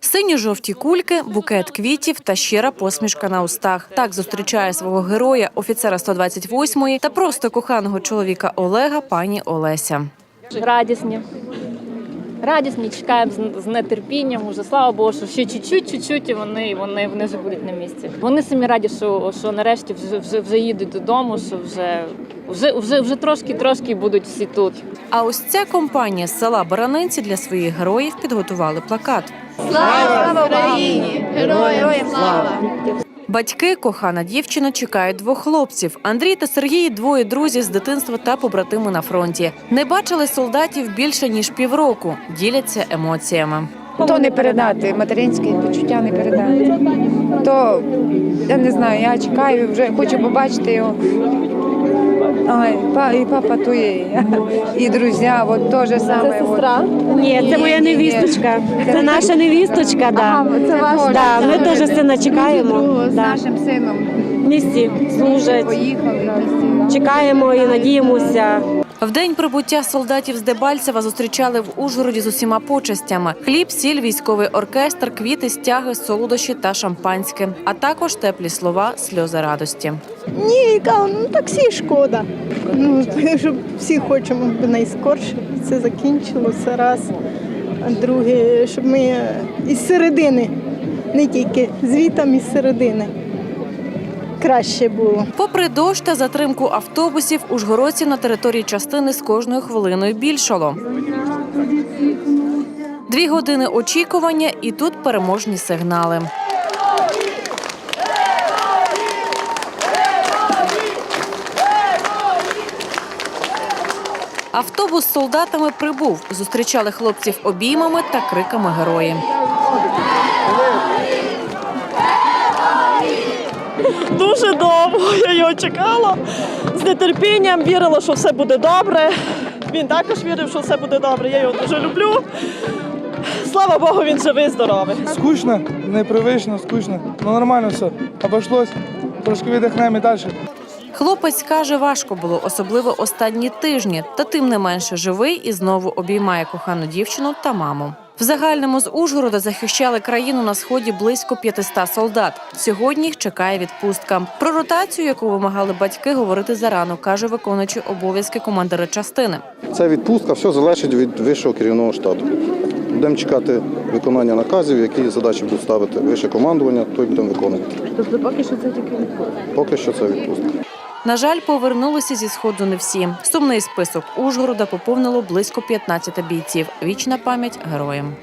Сині-жовті кульки, букет квітів та щира посмішка на устах. Так зустрічає свого героя, офіцера 128-ї та просто коханого чоловіка Олега, пані Олеся. Радісні. Радісні, чекаємо з- нетерпінням. Уже слава Богу, що ще чуть-чуть, чуть-чуть, і вони, вони, вони вже будуть на місці. Вони самі раді, що, що нарешті вже, вже, вже їдуть додому, що вже, вже, вже, вже трошки, трошки будуть всі тут. А ось ця компанія з села Баранинці для своїх героїв підготували плакат. Слава Україні! Героям слава! Батьки, кохана дівчина, чекають двох хлопців. Андрій та Сергій двоє друзів з дитинства та побратими на фронті. Не бачили солдатів більше ніж півроку. Діляться емоціями. То не передати, материнське почуття не передати. То я не знаю, я чекаю, вже хочу побачити його. Ой, па, і папа ту є, і друзі, от то же саме. Це Ні, це моя невісточка. Це наша невісточка, да. це ваша. Да, ми теж сина чекаємо. з Да. нашим сином. В місті служать. Поїхали. Чекаємо і надіємося. В день прибуття солдатів з Дебальцева зустрічали в Ужгороді з усіма почестями: хліб, сіль, військовий оркестр, квіти, стяги, солодощі та шампанське, а також теплі слова, сльози радості. Ні, ну таксі шкода. Ну, щоб всі хочемо б найскорше це закінчилося раз. Друге, щоб ми із середини, не тільки звітом із середини. Краще було. Попри дощ та затримку автобусів, ужгородців на території частини з кожною хвилиною більшало. Дві години очікування, і тут переможні сигнали. Автобус з солдатами прибув. Зустрічали хлопців обіймами та криками герої. Дуже довго я його чекала з нетерпінням, вірила, що все буде добре. Він також вірив, що все буде добре. Я його дуже люблю. Слава Богу, він живий, здоровий. Скучно, непривично, скучно. Ну нормально все. Обошлось. Трошки віддихнемо і далі. Хлопець каже, важко було, особливо останні тижні, та тим не менше живий і знову обіймає кохану дівчину та маму. В загальному з Ужгорода захищали країну на сході близько 500 солдат. Сьогодні їх чекає відпустка. Про ротацію, яку вимагали батьки, говорити зарано, каже виконуючий обов'язки командира частини. Це відпустка, все залежить від вищого керівного штату. Будемо чекати виконання наказів, які задачі будуть ставити вище командування, то й будемо виконувати. Тобто поки що це тільки відпустка? Поки що це відпустка. На жаль, повернулися зі сходу не всі. Сумний список Ужгорода поповнило близько 15 бійців. Вічна пам'ять героям.